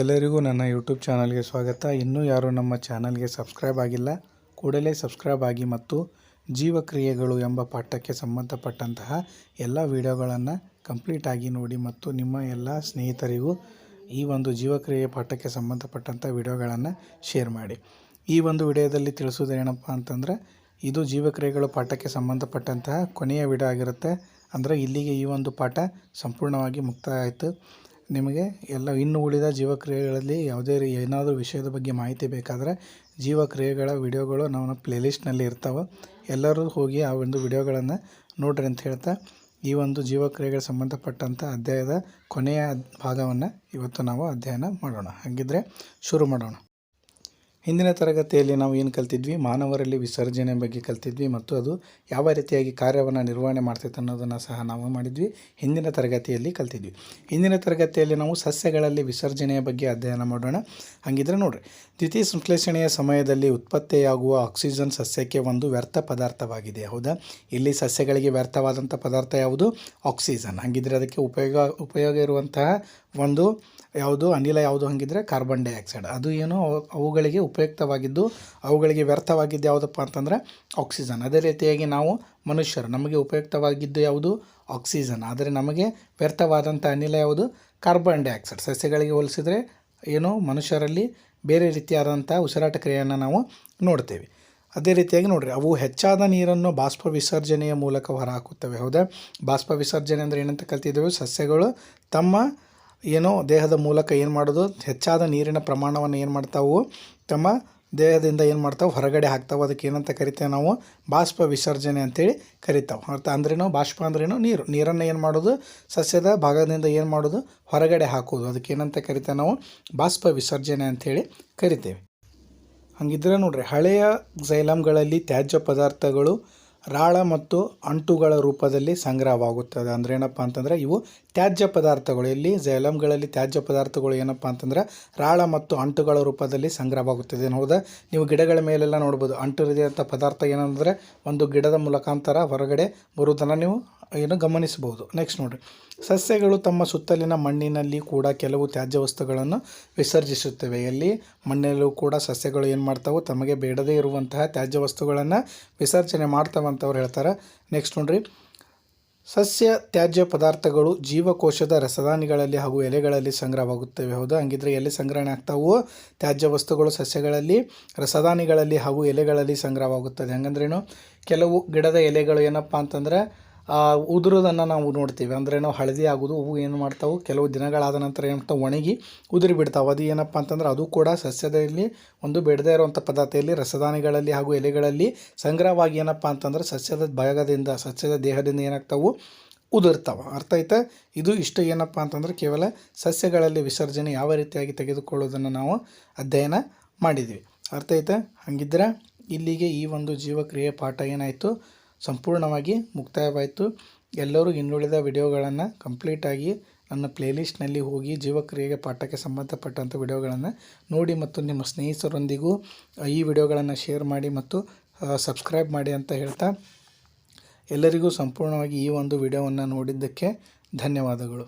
ಎಲ್ಲರಿಗೂ ನನ್ನ ಯೂಟ್ಯೂಬ್ ಚಾನಲ್ಗೆ ಸ್ವಾಗತ. ಇನ್ನೂ ಯಾರು ನಮ್ಮ ಚಾನಲ್ಗೆ ಸಬ್ಸ್ಕ್ರೈಬ್ ಆಗಿಲ್ಲ, ಕೂಡಲೇ ಸಬ್ಸ್ಕ್ರೈಬ್ ಆಗಿ ಮತ್ತು ಜೀವಕ್ರಿಯೆಗಳು ಎಂಬ ಪಾಠಕ್ಕೆ ಸಂಬಂಧಪಟ್ಟಂತಹ ಎಲ್ಲ ವಿಡಿಯೋಗಳನ್ನು ಕಂಪ್ಲೀಟಾಗಿ ನೋಡಿ ಮತ್ತು ನಿಮ್ಮ ಎಲ್ಲ ಸ್ನೇಹಿತರಿಗೂ ಈ ಒಂದು ಜೀವಕ್ರಿಯೆ ಪಾಠಕ್ಕೆ ಸಂಬಂಧಪಟ್ಟಂಥ ವಿಡಿಯೋಗಳನ್ನು ಶೇರ್ ಮಾಡಿ. ಈ ಒಂದು ವಿಡಿಯೋದಲ್ಲಿ ತಿಳಿಸೋದೇನಪ್ಪ ಅಂತಂದರೆ, ಇದು ಜೀವಕ್ರಿಯೆಗಳು ಪಾಠಕ್ಕೆ ಸಂಬಂಧಪಟ್ಟಂತಹ ಕೊನೆಯ ವಿಡಿಯೋ ಆಗಿರುತ್ತೆ. ಅಂದರೆ ಇಲ್ಲಿಗೆ ಈ ಒಂದು ಪಾಠ ಸಂಪೂರ್ಣವಾಗಿ ಮುಕ್ತಾಯ ಆಯಿತು. ನಿಮಗೆ ಎಲ್ಲ ಇನ್ನು ಉಳಿದ ಜೀವಕ್ರಿಯೆಗಳಲ್ಲಿ ಯಾವುದೇ ಏನಾದರೂ ವಿಷಯದ ಬಗ್ಗೆ ಮಾಹಿತಿ ಬೇಕಾದರೆ ಜೀವಕ್ರಿಯೆಗಳ ವಿಡಿಯೋಗಳು ನಮ್ಮ ಪ್ಲೇಲಿಸ್ಟ್ನಲ್ಲಿ ಇರ್ತಾವೆ. ಎಲ್ಲರೂ ಹೋಗಿ ಆ ಒಂದು ವಿಡಿಯೋಗಳನ್ನು ನೋಡ್ರಿ ಅಂತ ಹೇಳ್ತಾ ಈ ಒಂದು ಜೀವಕ್ರಿಯೆಗಳಿಗೆ ಸಂಬಂಧಪಟ್ಟಂಥ ಅಧ್ಯಾಯದ ಕೊನೆಯ ಭಾಗವನ್ನು ಇವತ್ತು ನಾವು ಅಧ್ಯಯನ ಮಾಡೋಣ. ಹಾಗಿದ್ರೆ ಶುರು ಮಾಡೋಣ. ಹಿಂದಿನ ತರಗತಿಯಲ್ಲಿ ನಾವು ಏನು ಕಲ್ತಿದ್ವಿ? ಮಾನವರಲ್ಲಿ ವಿಸರ್ಜನೆ ಬಗ್ಗೆ ಕಲ್ತಿದ್ವಿ ಮತ್ತು ಅದು ಯಾವ ರೀತಿಯಾಗಿ ಕಾರ್ಯವನ್ನು ನಿರ್ವಹಣೆ ಮಾಡ್ತೈತೆ ಅನ್ನೋದನ್ನು ಸಹ ನಾವು ಮಾಡಿದ್ವಿ. ಹಿಂದಿನ ತರಗತಿಯಲ್ಲಿ ಕಲ್ತಿದ್ವಿ. ಹಿಂದಿನ ತರಗತಿಯಲ್ಲಿ ನಾವು ಸಸ್ಯಗಳಲ್ಲಿ ವಿಸರ್ಜನೆಯ ಬಗ್ಗೆ ಅಧ್ಯಯನ ಮಾಡೋಣ. ಹಾಗಿದ್ರೆ ನೋಡಿರಿ. ದ್ವಿತೀಯ ಸಂಶ್ಲೇಷಣೆಯ ಸಮಯದಲ್ಲಿ ಉತ್ಪತ್ತಿಯಾಗುವ ಆಕ್ಸಿಜನ್ ಸಸ್ಯಕ್ಕೆ ಒಂದು ವ್ಯರ್ಥ ಪದಾರ್ಥವಾಗಿದೆ. ಹೌದಾ? ಇಲ್ಲಿ ಸಸ್ಯಗಳಿಗೆ ವ್ಯರ್ಥವಾದಂಥ ಪದಾರ್ಥ ಯಾವುದು? ಆಕ್ಸಿಜನ್. ಹಾಗಿದ್ರೆ ಅದಕ್ಕೆ ಉಪಯೋಗ ಉಪಯೋಗ ಇರುವಂತಹ ಒಂದು ಯಾವುದು? ಅನಿಲ ಯಾವುದು? ಹಾಗಿದ್ರೆ ಕಾರ್ಬನ್ ಡೈಆಕ್ಸೈಡ್. ಅದು ಏನು? ಅವು- ಅವುಗಳಿಗೆ ಉಪಯುಕ್ತವಾಗಿದ್ದು ಅವುಗಳಿಗೆ ವ್ಯರ್ಥವಾಗಿದ್ದು ಯಾವುದಪ್ಪ ಅಂತಂದರೆ ಆಕ್ಸಿಜನ್ ಅದೇ ರೀತಿಯಾಗಿ ನಾವು ಮನುಷ್ಯರು, ನಮಗೆ ಉಪಯುಕ್ತವಾಗಿದ್ದು ಯಾವುದು? ಆಕ್ಸಿಜನ್ ಆದರೆ ನಮಗೆ ವ್ಯರ್ಥವಾದಂಥ ಅನಿಲ ಯಾವುದು? ಕಾರ್ಬನ್ ಡೈಆಕ್ಸೈಡ್ ಸಸ್ಯಗಳಿಗೆ ಹೋಲಿಸಿದರೆ ಏನು? ಮನುಷ್ಯರಲ್ಲಿ ಬೇರೆ ರೀತಿಯಾದಂಥ ಉಸಿರಾಟ ಕ್ರಿಯೆಯನ್ನು ನಾವು ನೋಡ್ತೇವೆ. ಅದೇ ರೀತಿಯಾಗಿ ನೋಡಿರಿ, ಅವು ಹೆಚ್ಚಾದ ನೀರನ್ನು ಬಾಷ್ಪ ವಿಸರ್ಜನೆಯ ಮೂಲಕ ಹೊರಹಾಕುತ್ತವೆ. ಹೌದಾ? ಬಾಷ್ಪ ವಿಸರ್ಜನೆ ಅಂದರೆ ಏನಂತ ಕಲ್ತಿದ್ದೇವೆ? ಸಸ್ಯಗಳು ತಮ್ಮ ಏನೋ ದೇಹದ ಮೂಲಕ ಏನು ಮಾಡೋದು? ಹೆಚ್ಚಾದ ನೀರಿನ ಪ್ರಮಾಣವನ್ನು ಏನು ಮಾಡ್ತಾವು? ತಮ್ಮ ದೇಹದಿಂದ ಏನು ಮಾಡ್ತಾವೆ? ಹೊರಗಡೆ ಹಾಕ್ತಾವೆ. ಅದಕ್ಕೆ ಏನಂತ ಕರಿತೇವೆ ನಾವು? ಬಾಷ್ಪ ವಿಸರ್ಜನೆ ಅಂತೇಳಿ ಕರಿತಾವೆ. ಅರ್ಥ ಅಂದ್ರೇನು? ಬಾಷ್ಪ ಅಂದ್ರೇನು? ನೀರು. ನೀರನ್ನು ಏನು ಮಾಡೋದು? ಸಸ್ಯದ ಭಾಗದಿಂದ ಏನು ಮಾಡೋದು? ಹೊರಗಡೆ ಹಾಕೋದು. ಅದಕ್ಕೆ ಏನಂತ ಕರಿತೇವೆ ನಾವು? ಬಾಷ್ಪ ವಿಸರ್ಜನೆ ಅಂಥೇಳಿ ಕರಿತೇವೆ. ಹಾಗಿದ್ರೆ ನೋಡ್ರಿ, ಹಳೆಯ ಝೈಲಮ್ಗಳಲ್ಲಿ ತ್ಯಾಜ್ಯ ಪದಾರ್ಥಗಳು ರಾಳ ಮತ್ತು ಅಂಟುಗಳ ರೂಪದಲ್ಲಿ ಸಂಗ್ರಹವಾಗುತ್ತದೆ. ಅಂದರೆ ಏನಪ್ಪ ಅಂತಂದರೆ ಇವು ತ್ಯಾಜ್ಯ ಪದಾರ್ಥಗಳು. ಇಲ್ಲಿ ಜೈಲಮ್ಗಳಲ್ಲಿ ತ್ಯಾಜ್ಯ ಪದಾರ್ಥಗಳು ಏನಪ್ಪ ಅಂತಂದರೆ ರಾಳ ಮತ್ತು ಅಂಟುಗಳ ರೂಪದಲ್ಲಿ ಸಂಗ್ರಹವಾಗುತ್ತದೆ. ಹೌದಾ? ನೀವು ಗಿಡಗಳ ಮೇಲೆಲ್ಲ ನೋಡ್ಬೋದು. ಅಂಟು ರೀತಿಯಂಥ ಪದಾರ್ಥ ಏನಂದರೆ ಒಂದು ಗಿಡದ ಮುಖಾಂತರ ಹೊರಗಡೆ ಬರುವುದನ್ನು ನೀವು ಏನು ಗಮನಿಸಬಹುದು. ನೆಕ್ಸ್ಟ್ ನೋಡಿರಿ ಸಸ್ಯಗಳು ತಮ್ಮ ಸುತ್ತಲಿನ ಮಣ್ಣಿನಲ್ಲಿ ಕೂಡ ಕೆಲವು ತ್ಯಾಜ್ಯ ವಸ್ತುಗಳನ್ನು ವಿಸರ್ಜಿಸುತ್ತವೆ. ಎಲ್ಲಿ? ಮಣ್ಣಲ್ಲೂ ಕೂಡ ಸಸ್ಯಗಳು ಏನು ಮಾಡ್ತಾವೆ ತಮಗೆ ಬೇಡದೇ ಇರುವಂತಹ ತ್ಯಾಜ್ಯ ವಸ್ತುಗಳನ್ನು ವಿಸರ್ಜನೆ ಮಾಡ್ತಾವೆ ಅಂತ ಅವ್ರು ಹೇಳ್ತಾರೆ. ನೆಕ್ಸ್ಟ್ ನೋಡಿರಿ. ಸಸ್ಯ ತ್ಯಾಜ್ಯ ಪದಾರ್ಥಗಳು ಜೀವಕೋಶದ ರಸದಾನಿಗಳಲ್ಲಿ ಹಾಗೂ ಎಲೆಗಳಲ್ಲಿ ಸಂಗ್ರಹವಾಗುತ್ತವೆ. ಹೌದು? ಹಂಗಿದ್ರೆ ಎಲ್ಲಿ ಸಂಗ್ರಹಣೆ ಆಗ್ತಾವೋ ತ್ಯಾಜ್ಯ ವಸ್ತುಗಳು ಸಸ್ಯಗಳಲ್ಲಿ ರಸದಾನಿಗಳಲ್ಲಿ ಹಾಗೂ ಎಲೆಗಳಲ್ಲಿ ಸಂಗ್ರಹವಾಗುತ್ತದೆ ಹಂಗಂದ್ರೇನು? ಕೆಲವು ಗಿಡದ ಎಲೆಗಳು ಏನಪ್ಪ ಅಂತಂದರೆ ಉದುರೋದನ್ನು ನಾವು ನೋಡ್ತೀವಿ. ಅಂದ್ರೆ ನಾವು ಹಳದಿ ಆಗೋದು, ಹೂವು ಏನು ಮಾಡ್ತಾವೆ, ಕೆಲವು ದಿನಗಳಾದ ನಂತರ ಏನು ಒಣಗಿ ಉದುರಿ ಬಿಡ್ತಾವೆ. ಅದು ಏನಪ್ಪ ಅಂತಂದ್ರೆ ಅದು ಕೂಡ ಸಸ್ಯದಲ್ಲಿ ಒಂದು ಬೇಡದೇ ಇರುವಂಥ ಪದಾರ್ಥದಲ್ಲಿ ರಸದಾನಿಗಳಲ್ಲಿ ಹಾಗೂ ಎಲೆಗಳಲ್ಲಿ ಸಂಗ್ರಹವಾಗಿ ಏನಪ್ಪ ಅಂತಂದ್ರೆ ಸಸ್ಯದ ಭಾಗದಿಂದ, ಸಸ್ಯದ ದೇಹದಿಂದ ಏನಾಗ್ತಾವೆ? ಉದುರ್ತಾವೆ. ಅರ್ಥ ಆಯ್ತಾ? ಇದು ಇಷ್ಟು ಏನಪ್ಪ ಅಂತಂದ್ರೆ ಕೇವಲ ಸಸ್ಯಗಳಲ್ಲಿ ವಿಸರ್ಜನೆ ಯಾವ ರೀತಿಯಾಗಿ ತೆಗೆದುಕೊಳ್ಳೋದನ್ನು ನಾವು ಅಧ್ಯಯನ ಮಾಡಿದ್ವಿ. ಅರ್ಥ ಆಯ್ತಾ? ಹಾಗಿದ್ರೆ ಇಲ್ಲಿಗೆ ಈ ಒಂದು ಜೀವಕ್ರಿಯೆ ಪಾಠ ಏನಾಯಿತು? ಸಂಪೂರ್ಣವಾಗಿ ಮುಕ್ತಾಯವಾಯಿತು. ಎಲ್ಲರೂ ಇನ್ನುಳಿದ ವಿಡಿಯೋಗಳನ್ನು ಕಂಪ್ಲೀಟಾಗಿ ನನ್ನ ಪ್ಲೇಲಿಸ್ಟ್ನಲ್ಲಿ ಹೋಗಿ ಜೀವಕ್ರಿಯೆಗೆ ಪಾಠಕ್ಕೆ ಸಂಬಂಧಪಟ್ಟಂಥ ವಿಡಿಯೋಗಳನ್ನು ನೋಡಿ ಮತ್ತು ನಿಮ್ಮ ಸ್ನೇಹಿತರೊಂದಿಗೂ ಈ ವಿಡಿಯೋಗಳನ್ನು ಶೇರ್ ಮಾಡಿ ಮತ್ತು ಸಬ್ಸ್ಕ್ರೈಬ್ ಮಾಡಿ ಅಂತ ಹೇಳ್ತಾ ಎಲ್ಲರಿಗೂ ಸಂಪೂರ್ಣವಾಗಿ ಈ ಒಂದು ವಿಡಿಯೋವನ್ನು ನೋಡಿದ್ದಕ್ಕೆ ಧನ್ಯವಾದಗಳು.